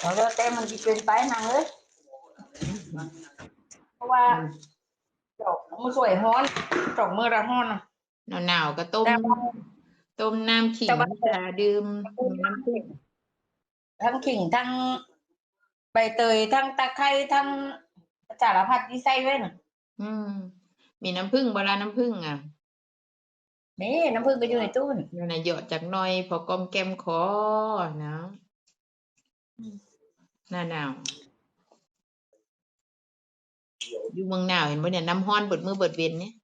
เราแล้วแต่มันจะเป็นไปนางเอ้ยเพราะว่าดอกมันสวยฮ้อนดอกมือละฮ้อนน่ะหนาวหนาวๆก็ต้มแต่ว่าต้มน้ำขิงแต่ว่าชาดื่มน้ำผึ้งทั้งขิงทั้งใบเตยทั้งตะไคร้ทั้งสารพัดที่ใส่ไว้น่ะอืม มีน้ำผึ้งเวลาน้ำผึ้งอะนี่น้ำผึ้งก็อยู่ในตู้นอยู่ในหยอดจากหน้อย พอกอมแก้มคอนะ หน้าหนาวอยู่เมืองหนาวเห็นบ่เนี่ยน้ำห้อนเบิดมือเบิดเวนเนี่ย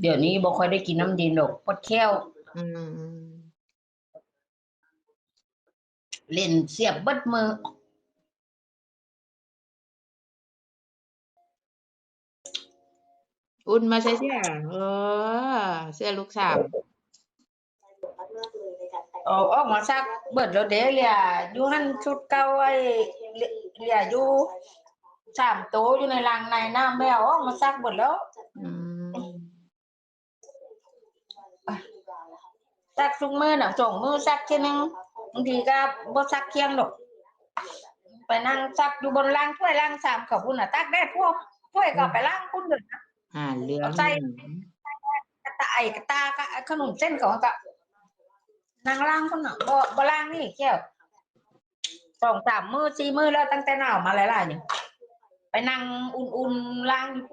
เดี๋ยวนี้บ่ค่อยได้กินน้ำดินหรอกปวดแค้วอืมเล่นเสียบเบิดมืออุ่นมาใส่เสื้อเออเสื้อลูกสาว Ờ, ồ, ồ mà sao bớt rồi đấy là du hăn chút cao ấy là du sảm tố du này làng này nam bèo ồ mà sao bớt đó sắc sung mơ nào chồng mơ sắc trên năng thì ra bớt sắc kiêng được phải năng sắc du bồn lang thuê lang sảm khẩu vun là tác đẹp thuốc thuê cả phải lang cũng được. À liêng tay tại ta cả không chen khẩu cả นางล่างคนหน่งบ่บ่ล่างนี่เกี่ยวสองสามมือสี่มือแล้วตั้งแต่หนาวมาหลายๆเนี่งไปนั่งอุ่นๆล่างอยู่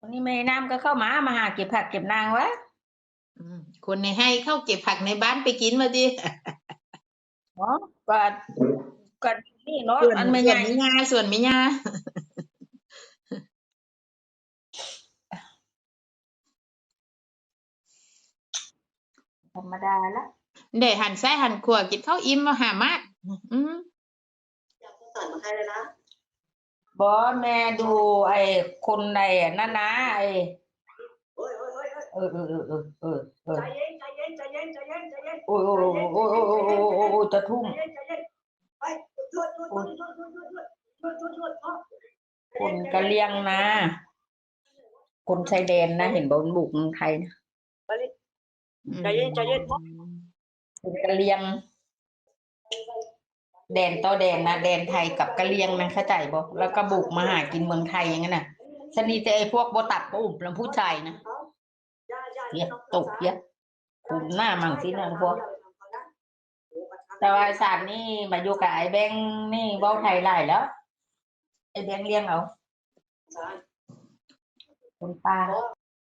วันนี้แม่น้ำก็เข้ามามาหาเก็บผักเก็บนางวะคนในให้เข้าเก็บผักในบ้านไปกินมาดิอ๋อก็ กันนี่เนาะส่วนอันไม่ใหญ่ไม่ง่ายส่วนไม่ง่ายธรรมดาละเดี๋ยหันแซ่หันขวากินข้าวอิ่มมาหามากอืมอยากสอนมาให้เลยนะบอสแม่ดูไอ้คนในนั่นนะไอ้เออเออเออเออเออใจเย็นใจเย็นใจเย็นใจเย็นใจเย็นโอ้ยโอ้ยโอ้ยโอ้ยโอ้ยจะทุ่มใจเย็นใคนคนกะเลียงนะ คนชายแดนนะเห็นบอลบุกเมืองไทยนะใจเย็นใจเย็นคนกะเลียง แดนต่อแดนนะแดนไทยกับกะเลียงมันเข้าใจบอกแล้วก็บุกมาหากินเมืองไทยอย่างนั้นน่ะชนีแต่ไอ้พวกโบตัดก็อุ่มล้วผู้ชายนะเนี่ยตกเยอะปุ่มหน้ามั่งสินะพวก แต่ว่าสามนี่มาอยู่กับไอ้แบงค์นี่เบ้าไทยหลายแล้ว ไอ้แบงค์เลี้ยงเอาคนป้า